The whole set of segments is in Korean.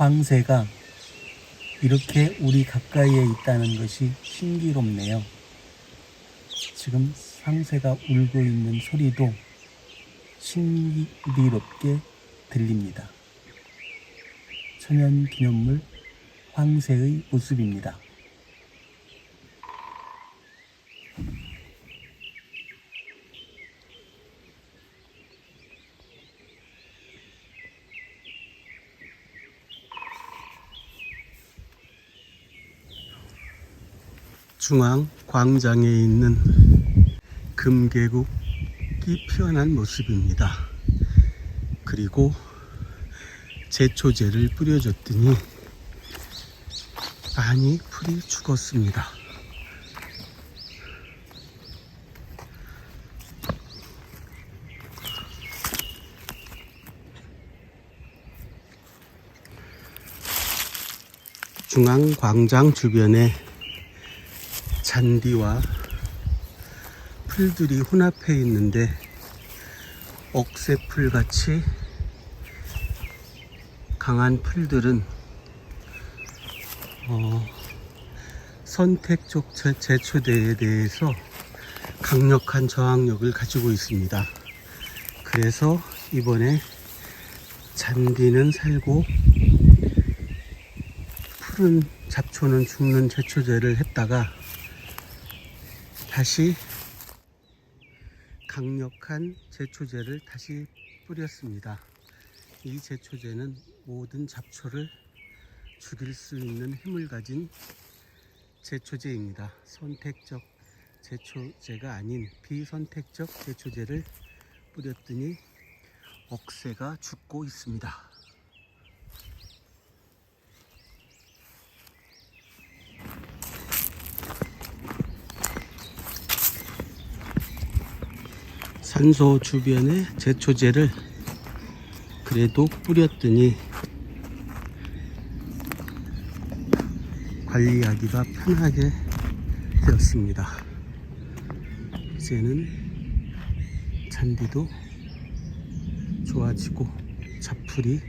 황새가 이렇게 우리 가까이에 있다는 것이 신기롭네요. 지금 상새가 울고 있는 소리도 신비롭게 들립니다. 천연 기념물 황새의 모습입니다. 중앙 광장에 있는 금계국이 피어난 모습입니다. 그리고 제초제를 뿌려줬더니 많이 풀이 죽었습니다. 중앙 광장 주변에 잔디와 풀들이 혼합해 있는데 억새풀 같이 강한 풀들은 어, 선택적 제- 제초대에 대해서 강력한 저항력을 가지고 있습니다. 그래서 이번에 잔디는 살고 푸른 잡초는 죽는 제초제를 했다가 다시 강력한 제초제를 다시 뿌렸습니다. 이 제초제는 모든 잡초를 죽일 수 있는 힘을 가진 제초제입니다. 선택적 제초제가 아닌 비선택적 제초제를 뿌렸더니 억새가 죽고 있습니다. 산소 주변에 제초제를 그래도 뿌렸더니 관리하기가 편하게 되었습니다. 이제는 잔디도 좋아지고 잡풀이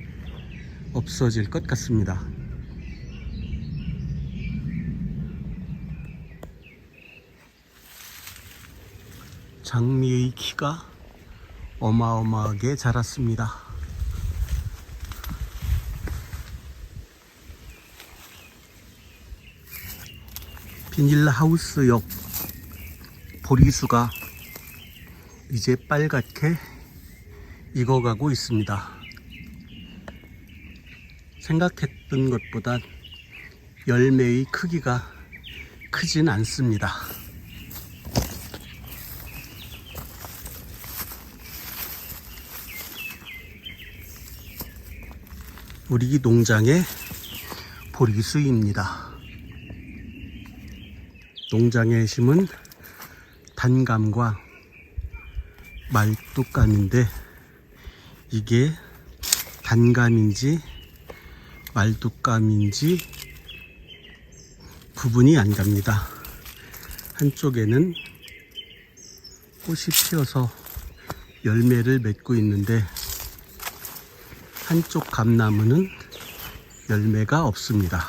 없어질 것 같습니다. 장미의 키가 어마어마하게 자랐습니다. 비닐하우스 옆 보리수가 이제 빨갛게 익어가고 있습니다. 생각했던 것보다 열매의 크기가 크진 않습니다. 우리 농장의 보리수입니다. 농장에 심은 단감과 말뚝감인데 이게 단감인지 말뚝감인지 구분이 안 갑니다. 한쪽에는 꽃이 피어서 열매를 맺고 있는데 한쪽 감나무는 열매가 없습니다.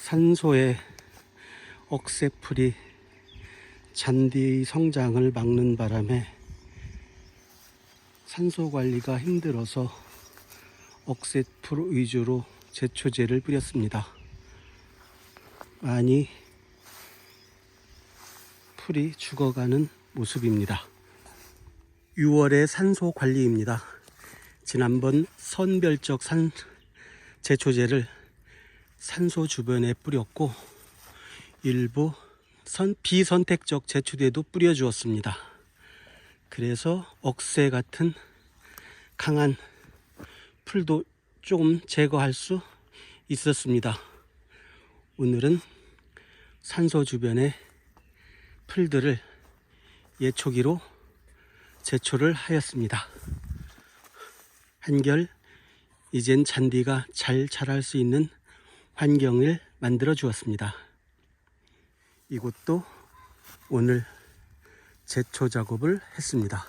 산소의 억새풀이 잔디의 성장을 막는 바람에 산소 관리가 힘들어서 억새풀 위주로 제초제를 뿌렸습니다. 많이 풀이 죽어가는 모습입니다. 6월의 산소 관리입니다. 지난번 선별적 산 제초제를 산소 주변에 뿌렸고 일부 선 비선택적 제초제도 뿌려 주었습니다. 그래서 억새 같은 강한 풀도 조금 제거할 수 있었습니다. 오늘은 산소 주변에 풀들을 예초기로 제초를 하였습니다. 한결 이젠 잔디가 잘 자랄 수 있는 환경을 만들어 주었습니다. 이곳도 오늘 제초 작업을 했습니다.